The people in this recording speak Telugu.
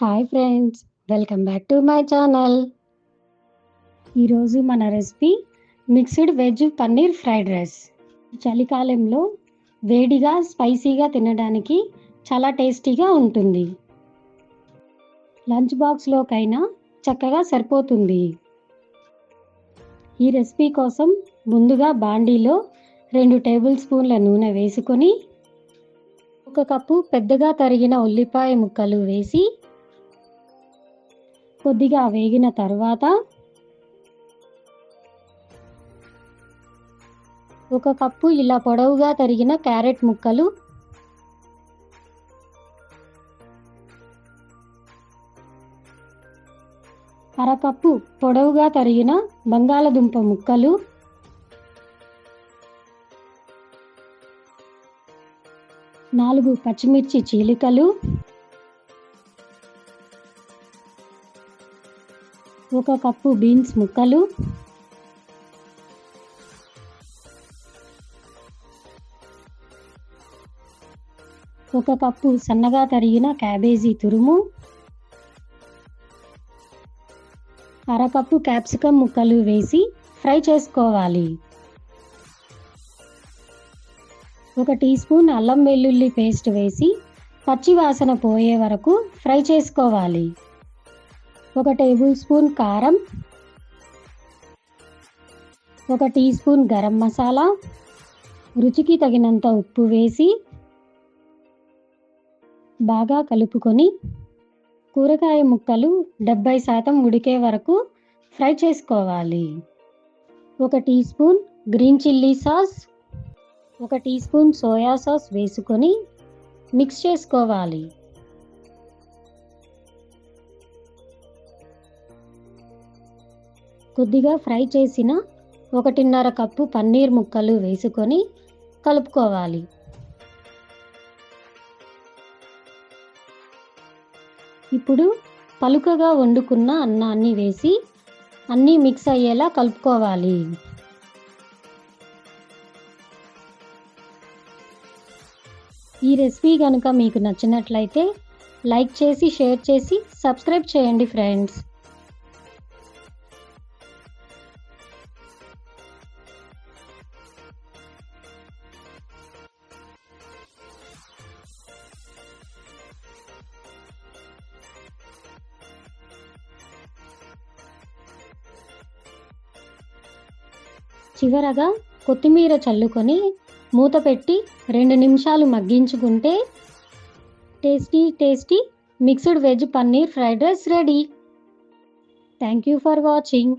Hi friends welcome back to my channel. ఈరోజు మన recipe mixed veg paneer fried rice. చలికాలంలో వేడిగా స్పైసీగా తినడానికి చాలా టేస్టీగా ఉంటుంది. లంచ్ బాక్స్లోకైనా చక్కగా సరిపోతుంది. ఈ రెసిపీ కోసం ముందుగా బాండీలో రెండు టేబుల్ స్పూన్ల నూనె వేసుకొని ఒక కప్పు పెద్దగా తరిగిన ఉల్లిపాయ ముక్కలు వేసి కొద్దిగా వేగిన తర్వాత ఒక కప్పు ఇలా పొడవుగా తరిగిన క్యారెట్ ముక్కలు అరకప్పు పొడవుగా తరిగిన బంగాళదుంప ముక్కలు నాలుగు పచ్చిమిర్చి చీలికలు ఒక కప్పు బీన్స్ ముక్కలు. ఒక కప్పు సన్నగా తరిగిన క్యాబేజీ తురుము. అరకప్పు క్యాప్సికమ్ ముక్కలు వేసి ఫ్రై చేసుకోవాలి. ఒక టీ స్పూన్ అల్లం వెల్లుల్లి పేస్ట్ వేసి పచ్చి వాసన పోయే వరకు ఫ్రై చేసుకోవాలి. ఒక టేబుల్ స్పూన్ కారం ఒక టీ స్పూన్ గరం మసాలా రుచికి తగినంత ఉప్పు వేసి బాగా కలుపుకొని కూరగాయ ముక్కలు డెబ్బై శాతం ఉడికే వరకు ఫ్రై చేసుకోవాలి. ఒక teaspoon green chilli sauce ఒక టీ స్పూన్ సోయా సాస్ వేసుకొని మిక్స్ చేసుకోవాలి. కొద్దిగా ఫ్రై చేసిన ఒకటిన్నర కప్పు పన్నీర్ ముక్కలు వేసుకొని కలుపుకోవాలి. ఇప్పుడు పలుకగా వండుకున్న అన్నాన్ని వేసి అన్నీ మిక్స్ అయ్యేలా కలుపుకోవాలి. ఈ రెసిపీ కనుక మీకు నచ్చినట్లయితే లైక్ చేసి షేర్ చేసి సబ్స్క్రైబ్ చేయండి ఫ్రెండ్స్. చివరగా కొత్తిమీర చల్లుకొని మూత పెట్టి రెండు నిమిషాలు మగ్గించుకుంటే tasty tasty mixed veg paneer fried rice ready. Thank you for watching